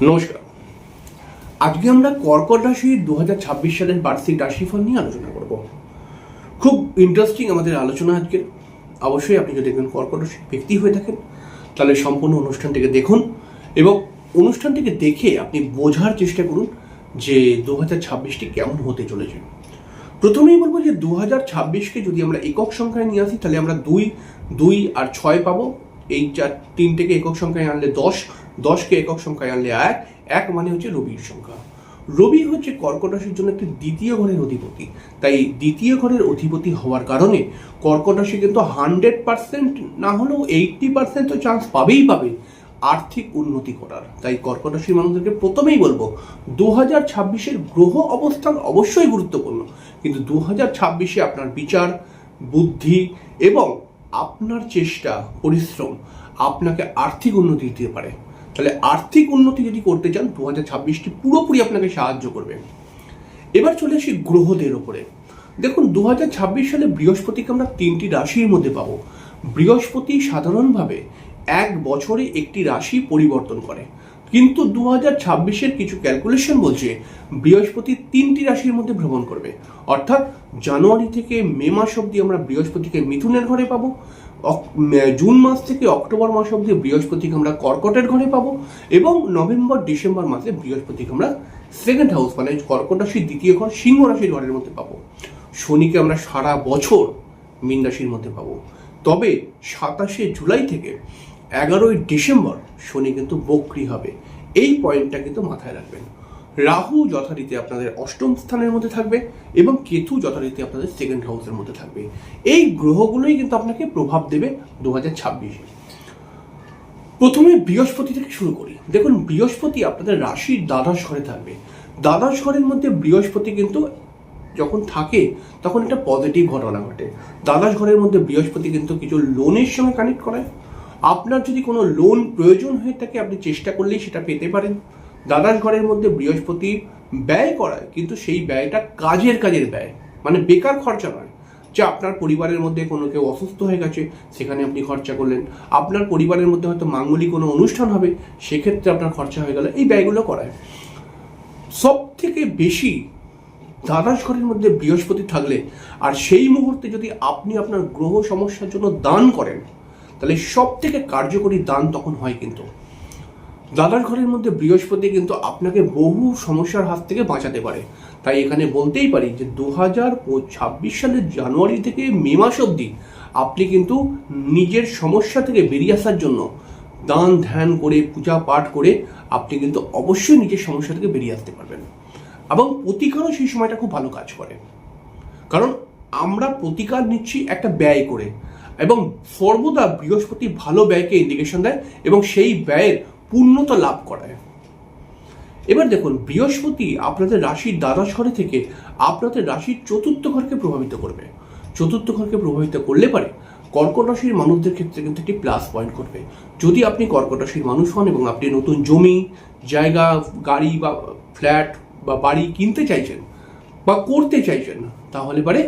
নমস্কার। আজকে আমরা কর্কট রাশির দু সালের বার্ষিক রাশিফল নিয়ে আলোচনা করব। খুব ইন্টারেস্টিং আমাদের আলোচনা আজকে। অবশ্যই আপনি যদি একজন কর্কট রাশির ব্যক্তি হয়ে থাকেন, তাহলে সম্পূর্ণ অনুষ্ঠানটিকে দেখুন এবং অনুষ্ঠানটিকে দেখে আপনি বোঝার চেষ্টা করুন যে দু হাজার ছাব্বিশটি কেমন হতে চলেছে। প্রথমেই বলব যে দু হাজার ছাব্বিশকে যদি আমরা একক সংখ্যায় নিয়ে আসি, তাহলে আমরা দুই দুই আর ছয় পাবো। এই চার, তিনটেকে একক সংখ্যায় আনলে দশ, দশকে একক সংখ্যায় আনলে এক এক মানে হচ্ছে রবির সংখ্যা। রবি হচ্ছে কর্কট রাশির জন্য একটি দ্বিতীয় ঘরের অধিপতি। তাই দ্বিতীয় ঘরের অধিপতি হওয়ার কারণে কর্কট রাশি কিন্তু হান্ড্রেড পার্সেন্ট না হলেও এইটটি পার্সেন্ট তো চান্স পাবেই পাবে আর্থিক উন্নতি করার। তাই কর্কট রাশির মানুষদেরকে প্রথমেই বলব দু হাজার ছাব্বিশের গ্রহ অবস্থান অবশ্যই গুরুত্বপূর্ণ। কিন্তু দু হাজার ছাব্বিশে আপনার বিচার, বুদ্ধি এবং আপনার চেষ্টা, পরিশ্রম আপনাকে আর্থিক উন্নতি দিতে পারে। তাহলে আর্থিক উন্নতি যদি করতে চান, দু হাজার ছাব্বিশটি পুরোপুরি আপনাকে সাহায্য করবে। এবার চলে আসি গ্রহদের ওপরে। দেখুন, দু হাজার ছাব্বিশ সালে বৃহস্পতিকে আমরা তিনটি রাশির মধ্যে পাবো। বৃহস্পতি সাধারণভাবে এক বছরে একটি রাশি পরিবর্তন করে। কিন্তু দু হাজার ছাব্বিশের কিছু ক্যালকুলেশন বলছে বৃহস্পতি তিনটি রাশির মধ্যে ভ্রমণ করবে। অর্থাৎ জানুয়ারি থেকে মে মাস অবধি আমরা বৃহস্পতিকে মিথুনের ঘরে পাবো। জুন মাস থেকে অক্টোবর মাস অবধি বৃহস্পতিকে আমরা কর্কটের ঘরে পাবো এবং নভেম্বর, ডিসেম্বর মাসে বৃহস্পতিকে আমরা সেকেন্ড হাউস মানে কর্কট রাশির দ্বিতীয় ঘর সিংহ রাশির ঘরের মধ্যে পাবো। শনিকে আমরা সারা বছর মীন রাশির মধ্যে পাবো। তবে সাতাশে জুলাই থেকে এগারোই ডিসেম্বর শনি কিন্তু বক্রি হবে। এই পয়েন্টটা কিন্তু মাথায় রাখবেন। রাহু যথারীতি আপনাদের অষ্টম স্থানের মধ্যে থাকবে এবং কেতু যথারীতি আপনাদের সেকেন্ড হাউসের মধ্যে থাকবে। এই গ্রহগুলোই কিন্তু আপনাকে প্রভাব দেবে দু হাজার প্রথমে বৃহস্পতি থেকে শুরু করি। দেখুন, বৃহস্পতি আপনাদের রাশির দ্বাদশ ঘরে থাকবে। দ্বাদশ ঘরের মধ্যে বৃহস্পতি কিন্তু যখন থাকে, তখন একটা পজিটিভ ঘটনা ঘটে। দ্বাদশ ঘরের মধ্যে বৃহস্পতি কিন্তু কিছু লোনের সঙ্গে কানেক্ট করায়। আপনার যদি কোনো লোন প্রয়োজন হয়ে থাকে, আপনি চেষ্টা করলেই সেটা পেতে পারেন। দ্বাদশ ঘরের মধ্যে বৃহস্পতি ব্যয় করায়, কিন্তু সেই ব্যয়টা কাজের কাজের ব্যয় মানে বেকার খরচা নয়। যে আপনার পরিবারের মধ্যে কোনো কেউ অসুস্থ হয়ে গেছে, সেখানে আপনি খরচা করলেন। আপনার পরিবারের মধ্যে হয়তো মাঙ্গলিক কোনো অনুষ্ঠান হবে, সেক্ষেত্রে আপনার খরচা হয়ে গেল। এই ব্যয়গুলো করায়। সব থেকে বেশি দ্বাদশ ঘরের মধ্যে বৃহস্পতি থাকলে, আর সেই মুহূর্তে যদি আপনি আপনার গ্রহ সমস্যার জন্য দান করেন তাহলে সব থেকে কার্যকরী দান তখন হয় কিন্তু। দাদার ঘরের মধ্যে বৃহস্পতি কিন্তু আপনাকে বহু সমস্যার হাত থেকে বাঁচাতে পারে। তাই এখানে বলতেই পারি যে দু হাজার ছাব্বিশ সালের জানুয়ারি থেকে মে মাস অবধি আপনি কিন্তু নিজের সমস্যা থেকে বেরিয়ে আসার জন্য দান, ধ্যান করে, পূজা পাঠ করে আপনি কিন্তু অবশ্যই নিজের সমস্যা থেকে বেরিয়ে আসতে পারবেন। এবং প্রতিকারও সেই সময়টা খুব ভালো কাজ করে। কারণ আমরা প্রতিকার নিচ্ছি একটা ব্যয় করে। এবং সর্বদা বৃহস্পতি ভালো ব্যয়কে ইন্ডিকেশন দেয় এবং সেই ব্যয়ের পূর্ণতা লাভ করায়। এবার দেখুন, বৃহস্পতি আপনাদের রাশির দ্বাদশ ঘরে থেকে আপনাদের রাশির চতুর্থ ঘরকে প্রভাবিত করবে। চতুর্থ ঘরকে প্রভাবিত করলে পারে কর্কট রাশির মানুষদের ক্ষেত্রে কিন্তু একটি প্লাস পয়েন্ট করবে যদি আপনি কর্কট রাশির মানুষ হন এবং আপনি নতুন জমি, জায়গা, গাড়ি বা ফ্ল্যাট বা বাড়ি কিনতে চাইছেন বা করতে চাইছেন, তাহলে পারে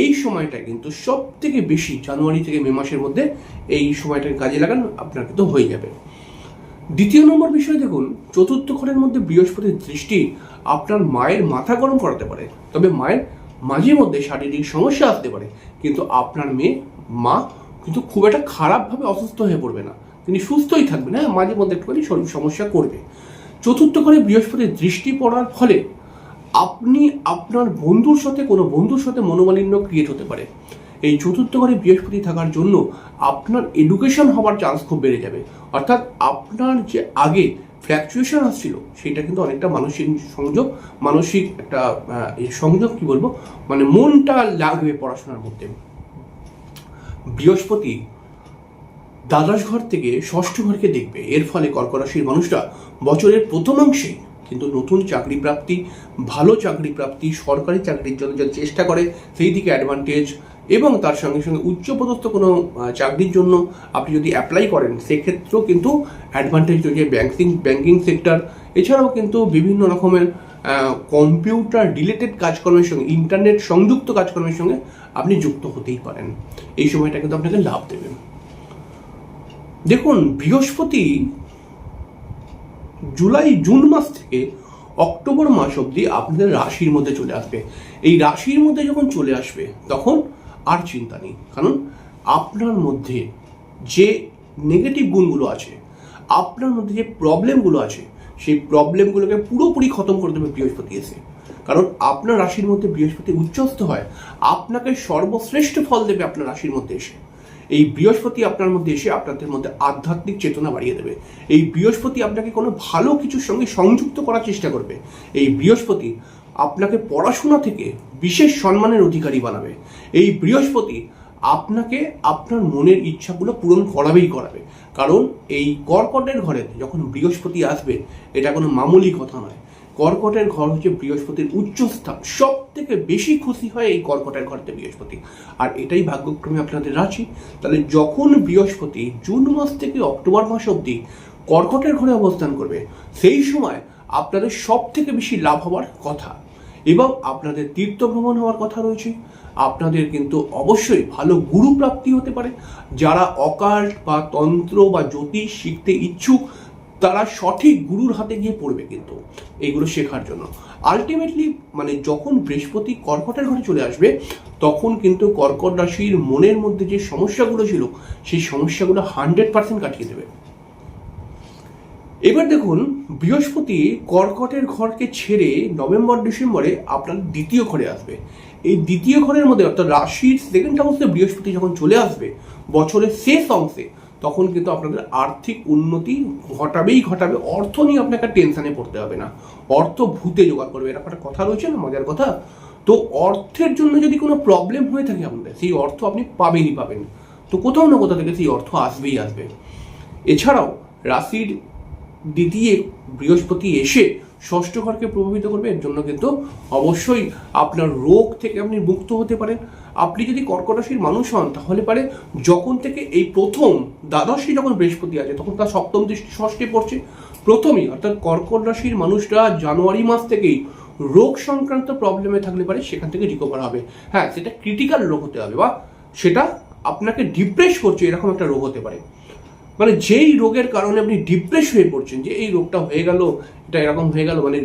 এই সময়টা কিন্তু সব থেকে বেশি জানুয়ারি থেকে মে মাসের মধ্যে এই সময়টাকে কাজে লাগান আপনার কিন্তু হয়ে যাবে। দ্বিতীয় নম্বর বিষয় দেখুন, চতুর্থ ঘরের মধ্যে বৃহস্পতির দৃষ্টি আপনার মায়ের মাথা গরম করাতে পারে। তবে মায়ের মাঝে মধ্যে শারীরিক সমস্যা আসতে পারে। কিন্তু আপনার মেয়ে, মা কিন্তু খুব একটা খারাপভাবে অসুস্থ হয়ে পড়বে না। তিনি সুস্থই থাকবেন হ্যাঁ? মাঝে মধ্যে একটুখানি শরীর সমস্যা করবে। চতুর্থ ঘরে বৃহস্পতির দৃষ্টি পড়ার ফলে আপনি আপনার বন্ধুর সাথে, কোনো বন্ধুর সাথে মনোমালিন্য ক্রিয়েট হতে পারে। এই চতুর্থ ঘরে বৃহস্পতি থাকার জন্য আপনার এডুকেশন হওয়ার চান্স খুব বেড়ে যাবে। অর্থাৎ আপনার যে আগে ফ্ল্যাকচুয়েশন আসছিল, সেটা কিন্তু অনেকটা মানসিক সংযোগ, মানসিক একটা সংযোগ কি বলব? মানে মনটা লাগবে পড়াশোনার মধ্যে। বৃহস্পতি দ্বাদশ ঘর থেকে ষষ্ঠ ঘরকে দেখবে। এর ফলে কর্কট রাশির মানুষরা বছরের প্রথমাংশে কিন্তু নতুন চাকরি প্রাপ্তি, ভালো চাকরি প্রাপ্তি, সরকারি চাকরির জন্য যারা চেষ্টা করে, সেই দিকে অ্যাডভান্টেজ এবং তার সঙ্গে সঙ্গে উচ্চপদস্থ কোনো চাকরির জন্য আপনি যদি অ্যাপ্লাই করেন, সেক্ষেত্রেও কিন্তু অ্যাডভান্টেজ রয়েছে ব্যাংকিং ব্যাঙ্কিং সেক্টর এছাড়াও কিন্তু বিভিন্ন রকমের কম্পিউটার রিলেটেড কাজকর্মের সঙ্গে ইন্টারনেট সংযুক্ত কাজকর্মের সঙ্গে আপনি যুক্ত হতেই পারেন। এই সময়টা কিন্তু আপনাকে লাভ দেবে। দেখুন, বৃহস্পতি জুলাই, জুন মাস থেকে অক্টোবর মাস অবধি আপনাদের রাশির মধ্যে চলে আসবে। এই রাশির মধ্যে যখন চলে আসবে, তখন আর চিন্তা নেই। কারণ আপনার মধ্যে যে নেগেটিভ গুণগুলো আছে, আপনার মধ্যে যে প্রবলেমগুলো আছে, সেই প্রবলেমগুলোকে পুরোপুরি খতম করে দেবে বৃহস্পতি এসে। কারণ আপনার রাশির মধ্যে বৃহস্পতি উচ্চস্থ হয়, আপনাকে সর্বশ্রেষ্ঠ ফল দেবে আপনার রাশির মধ্যে এসে। এই বৃহস্পতি আপনার মধ্যে এসে আপনাদের মধ্যে আধ্যাত্মিক চেতনা বাড়িয়ে দেবে। এই বৃহস্পতি আপনাকে কোনো ভালো কিছুর সঙ্গে সংযুক্ত করার চেষ্টা করবে। এই বৃহস্পতি আপনাকে পড়াশোনা থেকে বিশেষ সম্মানের অধিকারী বানাবে। এই বৃহস্পতি আপনাকে আপনার মনের ইচ্ছাগুলো পূরণ করাবেই করাবে। কারণ এই কর্কটের ঘরে যখন বৃহস্পতি আসবে, এটা কোনো মামুলি কথা নয়। কর্কটের ঘর হচ্ছে বৃহস্পতির উচ্চস্থান। সব থেকে বেশি খুশি হয় এই কর্কটের ঘরতে বৃহস্পতি। আর এটাই ভাগ্যক্রমে আপনাদের রাশি। তাহলে যখন বৃহস্পতি জুন মাস থেকে অক্টোবর মাস অবধি কর্কটের ঘরে অবস্থান করবে, সেই সময় আপনাদের সব থেকে বেশি লাভ হওয়ার কথা। এবং আপনাদের তীর্থ ভ্রমণ হওয়ার কথা রয়েছে। আপনাদের কিন্তু অবশ্যই ভালো গুরু প্রাপ্তি হতে পারে। যারা অকাল্ট বা তন্ত্র বা জ্যোতিষ শিখতে ইচ্ছুক তারা সঠিক গুরুর হাতে গিয়ে পড়বে কিন্তু এইগুলো শেখার জন্য। আলটিমেটলি মানে যখন বৃহস্পতি কর্কটের ঘরে চলে আসবে, তখন কিন্তু কর্কট রাশির মনের মধ্যে যে সমস্যাগুলো ছিল, সেই সমস্যাগুলো হান্ড্রেড পার্সেন্ট কাটিয়ে দেবে। এবার দেখুন, বৃহস্পতি কর্কটের ঘরকে ছেড়ে নভেম্বর, ডিসেম্বরে আপনার দ্বিতীয় ঘরে আসবে। এই দ্বিতীয় ঘরের মধ্যে অর্থাৎ রাশির সেকেন্ড হাউসে বৃহস্পতি যখন চলে আসবে, বছরের শেষ অংশে তখন কিন্তু আপনাদের আর্থিক উন্নতি ঘটাবেই ঘটাবে। অর্থ নিয়ে আপনাকে টেনশনে পড়তে হবে না। অর্থ ভূতে জোগাড় করবে। এরকম একটা কথা রয়েছে না? মজার কথা? তো অর্থের জন্য যদি কোনো প্রবলেম হয়ে থাকে আপনাদের, সেই অর্থ আপনি পাবেনই পাবেন। তো কোথাও না কোথাও থেকে সেই অর্থ আসবেই আসবে। এছাড়াও রাশির দ্বিতীয় বৃহস্পতি এসে ষষ্ঠ ঘরকে প্রভাবিত করবে। এর জন্য কিন্তু অবশ্যই আপনার রোগ থেকে আপনি মুক্ত হতে পারেন। আপনি যদি কর্কট রাশির মানুষ হন, তাহলে পারে যখন থেকে এই প্রথম দ্বাদশে যখন বৃহস্পতি আছে, তখন তার সপ্তম দৃষ্টি ষষ্ঠে পড়ছে। প্রথমেই, অর্থাৎ কর্কট রাশির মানুষরা জানুয়ারি মাস থেকেই রোগ সংক্রান্ত প্রবলেমে থাকলে পারে সেখান থেকে রিকভার হবে। হ্যাঁ সেটা ক্রিটিক্যাল রোগ হতে হবে বা সেটা আপনাকে ডিপ্রেস করছে, এরকম একটা রোগ হতে পারে। মানে যেই রোগের কারণে আপনি ডিপ্রেস হয়ে পড়ছেন যে, এই রোগটা হয়ে গেল, এটা এরকম হয়ে গেল মানে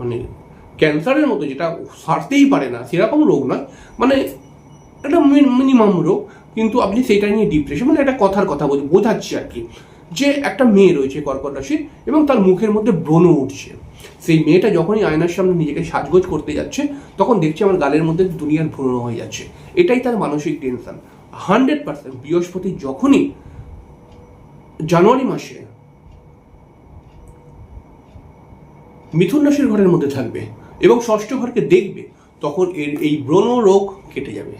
মানে ক্যান্সারের মতো, যেটা সারতেই পারে না, সেরকম রোগ নয়। মানে একটা মিনিমাম রোগ, কিন্তু আপনি সেইটা নিয়ে ডিপ্রেশন মানে একটা কথার কথা বলছি বোঝাচ্ছি আর কি। যে একটা মেয়ে রয়েছে কর্কট রাশির, এবং তার মুখের মধ্যে ব্রণ উঠছে। সেই মেয়েটা যখনই আয়নার সামনে নিজেকে সাজগোজ করতে যাচ্ছে, তখন দেখছে আমার গালের মধ্যে দুনিয়ার ভ্রণ হয়ে যাচ্ছে। এটাই তার মানসিক টেনশন হান্ড্রেড পার্সেন্ট বৃহস্পতি যখনই জানুয়ারি মাসে মিথুন রাশির ঘরের মধ্যে থাকবে, এবং ষষ্ঠ ঘরকে দেখবে, তখন এর এই ব্রণ রোগ কেটে যাবে।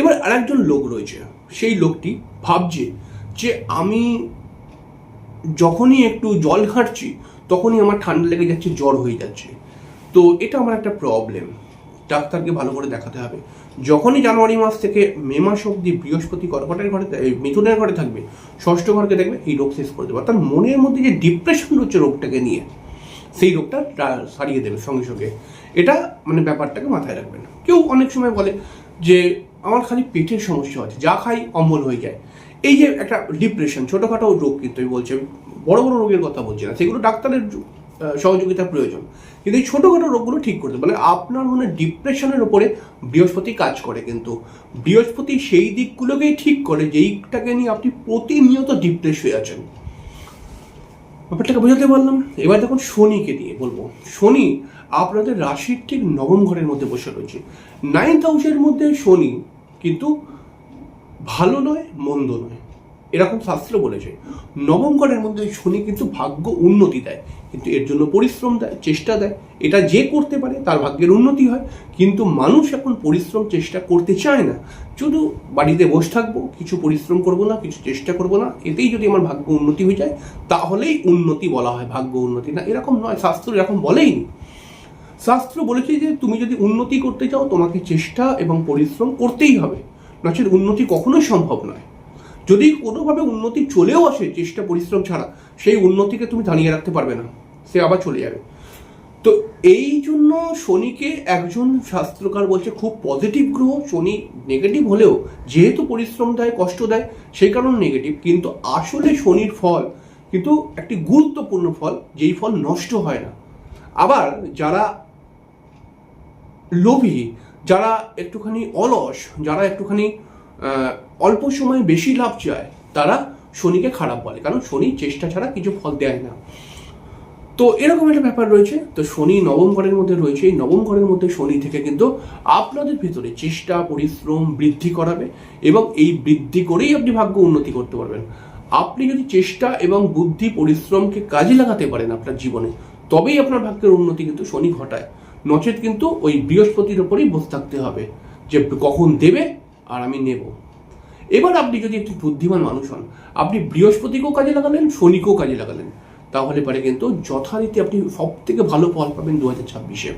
এবার আর একজন লোক রয়েছে। সেই লোকটি ভাবছে যে আমি যখনই একটু জল ঘাঁটছি তখনই আমার ঠান্ডা লেগে যাচ্ছে, জ্বর হয়ে যাচ্ছে। তো এটা আমার একটা প্রবলেম ডাক্তারকে ভালো করে দেখাতে হবে। যখনই জানুয়ারি মাস থেকে মে মাস অবধি বৃহস্পতি কর্কটের ঘরে মিথুনের ঘরে থাকবে, ষষ্ঠ ঘরকে দেখবে, এই রোগ শেষ করে দেবে। অর্থাৎ মনের মধ্যে যে ডিপ্রেশন রয়েছে রোগটাকে নিয়ে, সেই রোগটা সারিয়ে দেবে সঙ্গে সঙ্গে। এটা মানে ব্যাপারটাকে মাথায় রাখবেন কেউ অনেক সময় বলে যে আমার খালি পেটের সমস্যা আছে যা খাই অম্বল হয়ে যায়। এই যে একটা ডিপ্রেশন ছোটোখাটো রোগ কিন্তু আমি বলছি বড় বড় রোগের কথা বলছি না সেগুলো ডাক্তারের আহ, সহযোগিতার প্রয়োজন। কিন্তু এই ছোটোখাটো রোগগুলো ঠিক করতে মানে আপনার মনে ডিপ্রেশনের উপরে বৃহস্পতি কাজ করে কিন্তু। বৃহস্পতি সেই দিকগুলোকেই ঠিক করে যেইটাকে নিয়ে আপনি প্রতিনিয়ত ডিপ্রেস হয়ে আছেন। ব্যাপারটাকে বোঝাতে পারলাম? এবার দেখুন শনিকে দিয়ে বলব। শনি আপনাদের রাশির ঠিক নবম ঘরের মধ্যে বসে রয়েছে। নাইন্থ হাউসের মধ্যে শনি কিন্তু ভালো নয়, মন্দ নয়। এরকম শাস্ত্র বলেছে। নবম ঘরের মধ্যে শনি কিন্তু ভাগ্য উন্নতি দেয়, কিন্তু এর জন্য পরিশ্রম দেয়, চেষ্টা দেয়। এটা যে করতে পারে, তার ভাগ্যের উন্নতি হয়। কিন্তু মানুষ এখন পরিশ্রম, চেষ্টা করতে চায় না। শুধু বাড়িতে বসে থাকব, কিছু পরিশ্রম করব না, কিছু চেষ্টা করব না, এতেই যদি আমার ভাগ্য উন্নতি হয়ে যায়, তাহলেই উন্নতি বলা হয়, ভাগ্য উন্নতি না। এরকম নয়, শাস্ত্র এরকম বলেই নি শাস্ত্র বলেছে যে তুমি যদি উন্নতি করতে চাও, তোমাকে চেষ্টা এবং পরিশ্রম করতেই হবে। নচেত উন্নতি কখনোই সম্ভব নয়। যদি কোনোভাবে উন্নতি চলেও আসে, চেষ্টা, পরিশ্রম ছাড়া, সেই উন্নতিকে তুমি দাঁড়িয়ে রাখতে পারবে না। সে আবার চলে যাবে। তো এই জন্য শনিকে একজন শাস্ত্রকার বলছে, খুব পজিটিভ গ্রহ। শনি নেগেটিভ হলেও যেহেতু পরিশ্রম দেয়, কষ্ট দেয়, সেই কারণে নেগেটিভ কিন্তু আসলে শনির ফল কিন্তু একটি গুরুত্বপূর্ণ ফল, যেই ফল নষ্ট হয় না। আবার যারা লোভী, যারা একটুখানি অলস, যারা একটুখানি অল্প সময়ে বেশি লাভ চায়, তারা শনিকে খারাপ বলে। কারণ শনি চেষ্টা ছাড়া কিছু ফল দেয় না। তো এরকম একটা ব্যাপার রয়েছে। তো শনি নবম ঘরের মধ্যে রয়েছে। এই নবম ঘরের মধ্যে শনি থেকে কিন্তু আপনাদের ভিতরে চেষ্টা, পরিশ্রম বৃদ্ধি করাবে এবং এই বৃদ্ধি করেই আপনি ভাগ্য উন্নতি করতে পারবেন। আপনি যদি চেষ্টা এবং বুদ্ধি, পরিশ্রমকে কাজে লাগাতে পারেন আপনার জীবনে, তবেই আপনার ভাগ্যের উন্নতি কিন্তু শনি ঘটায়। নচেত কিন্তু ওই বৃহস্পতির ওপরেই বসে থাকতে হবে যে কখন দেবে আর আমি নেব। এবার আপনি যদি একটি বুদ্ধিমান মানুষ হন, আপনি বৃহস্পতিকেও কাজে লাগালেন, শনিকেও কাজে লাগালেন, তাহলে পরে কিন্তু যথারীতি আপনি সব থেকে ভালো ফল পাবেন দু হাজার ছাব্বিশে।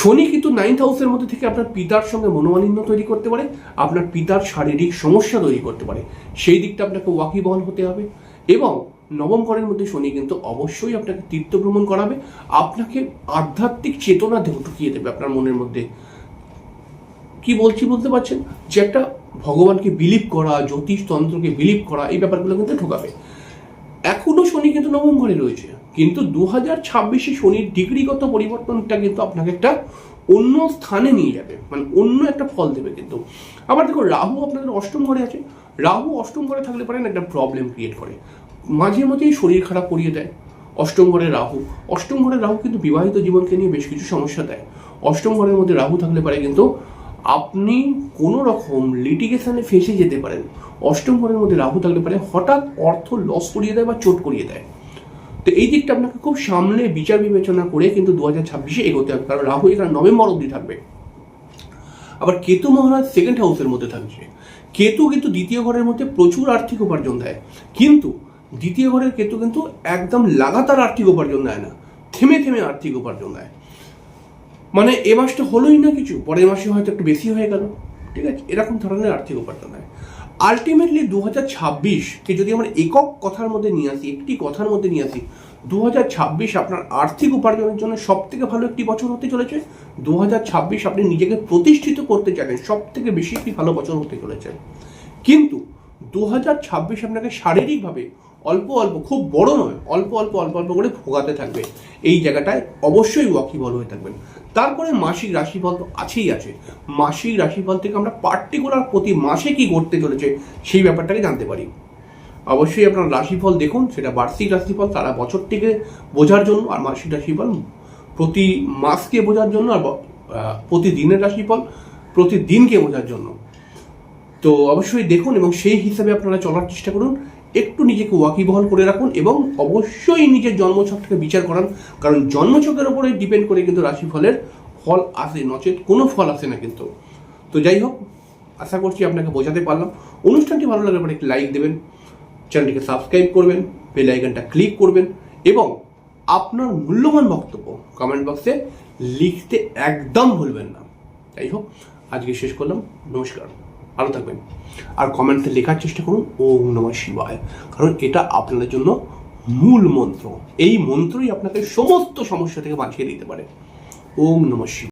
শনি কিন্তু নাইন্থ হাউসের মধ্যে থেকে আপনার পিতার সঙ্গে মনোমালিন্য তৈরি করতে পারে, আপনার পিতার শারীরিক সমস্যা তৈরি করতে পারে। সেই দিকটা আপনাকে ওয়াকিবহল হতে হবে এবং নবম ঘরের মধ্যে শনি কিন্তু অবশ্যই আপনাকে তীর্থ ভ্রমণ করাবে। আপনাকে আধ্যাত্মিক চেতনা ঢুকিয়ে দেবে আপনার মনের মধ্যে। কি বলছি বলতে পারছেন? যে একটা ভগবানকে বিলিভ করা, জ্যোতিষতন্ত্রকে বিলিভ করা, এই ব্যাপারগুলো কিন্তু ঢোকাবে। এখনও শনি কিন্তু নবম ঘরে রয়েছে। কিন্তু দু হাজার ছাব্বিশে শনির ডিগ্রিগত পরিবর্তনটা কিন্তু আপনাকে একটা অন্য স্থানে নিয়ে যাবে। মানে অন্য একটা ফল দেবে কিন্তু। আবার দেখো রাহু আপনাদের অষ্টম ঘরে আছে। রাহু অষ্টম ঘরে থাকলে পারেন একটা প্রবলেম ক্রিয়েট করে। মাঝে মাঝেই শরীর খারাপ করিয়ে দেয়। অষ্টম ঘরে রাহু। অষ্টম ঘরে রাহু কিন্তু বিবাহিত জীবনকে নিয়ে বেশ কিছু সমস্যা দেয়। অষ্টম ঘরের মধ্যে রাহু থাকলে পারে কিন্তু আপনি কোনো রকম লিটিগেশনে ফেসে যেতে পারেন। অষ্টম ঘরের মধ্যে রাহু থাকলে পারে হঠাৎ অর্থ লস করিয়ে দেয় বা চোট করিয়ে দেয়। তো এই দিকটা আপনাকে খুব সামনে বিচার বিবেচনা করে কিন্তু দু হাজার ছাব্বিশে এগোতে হবে, কারণ রাহু এখানে নভেম্বর অবধি থাকবে। আবার কেতু মহারাজ সেকেন্ড হাউসের মধ্যে থাকছে। কেতু কিন্তু দ্বিতীয় ঘরের মধ্যে প্রচুর আর্থিক উপার্জন দেয়। কিন্তু দ্বিতীয় ঘরের কেতু কিন্তু একদম লাগাতার আর্থিক উপার্জন দেয় না। থেমে থেমে আর্থিক উপার্জন দেয়। মানে এ মাসটা হলোই না কিছু, পরের মাসে হয়তো একটু বেশি হয়ে গেল। ঠিক আছে? এরকম ধরনের আর্থিক উপার্জন হয় আলটিমেটলি দু হাজার ছাব্বিশকে যদি আমরা একক কথার মধ্যে নিয়ে আসি, একটি কথার মধ্যে নিয়ে আসি দু হাজার ছাব্বিশ আপনার আর্থিক উপার্জনের জন্য সব থেকে ভালো একটি বছর হতে চলেছে। দু হাজার ছাব্বিশ আপনি নিজেকে প্রতিষ্ঠিত করতে চাইলেন সব থেকে বেশি একটি ভালো বছর হতে চলেছে। কিন্তু দু হাজার ছাব্বিশ আপনাকে শারীরিকভাবে অল্প অল্প, খুব বড় নয়, অল্প অল্প অল্প অল্প করে ভোগাতে থাকবে। এই জায়গাটায় অবশ্যই ওয়াকিবল হয়ে থাকবেন। তারপরে মাসিক রাশিফল তো আছেই আছে। মাসিক রাশিফল থেকে আমরা পার্টিকুলার প্রতি মাসে কি ঘটতে চলেছে সেই ব্যাপারটাকে জানতে পারি। অবশ্যই আপনার রাশিফল দেখুন, সেটা বার্ষিক রাশিফল সারা বছরটিকে বোঝার জন্য, আর মাসিক রাশিফল প্রতি মাসকে বোঝার জন্য, আর প্রতিদিনের রাশিফল প্রতিদিনকে বোঝার জন্য। তো অবশ্যই দেখুন এবং সেই হিসাবে আপনারা চলার চেষ্টা করুন। একটু নিজেকে ওয়াকিবহল করে রাখুন এবং অবশ্যই নিজের জন্মছকটাকে বিচার করান। কারণ জন্মছকের উপরে ডিপেন্ড করে কিন্তু রাশিফলের ফল আসে, নচেত কোনো ফল আসে না কিন্তু। তো যাই হোক, আশা করছি আপনাকে বোঝাতে পারলাম। অনুষ্ঠানটি ভালো লাগলে পরে একটি লাইক দেবেন চ্যানেলটিকে সাবস্ক্রাইব করবেন বেল আইকনটা ক্লিক করবেন এবং আপনার মূল্যবান বক্তব্য কমেন্ট বক্সে লিখতে একদম ভুলবেন না। যাই হোক, আজকে শেষ করলাম। নমস্কার। ভালো থাকবেন। আর কমেন্টসে লেখার চেষ্টা করুন, ওম নমঃ শিবায়। কারণ এটা আপনাদের জন্য মূল মন্ত্র। এই মন্ত্রই আপনাকে সমস্ত সমস্যা থেকে বাঁচিয়ে দিতে পারে। ওম নমঃ শিবায়।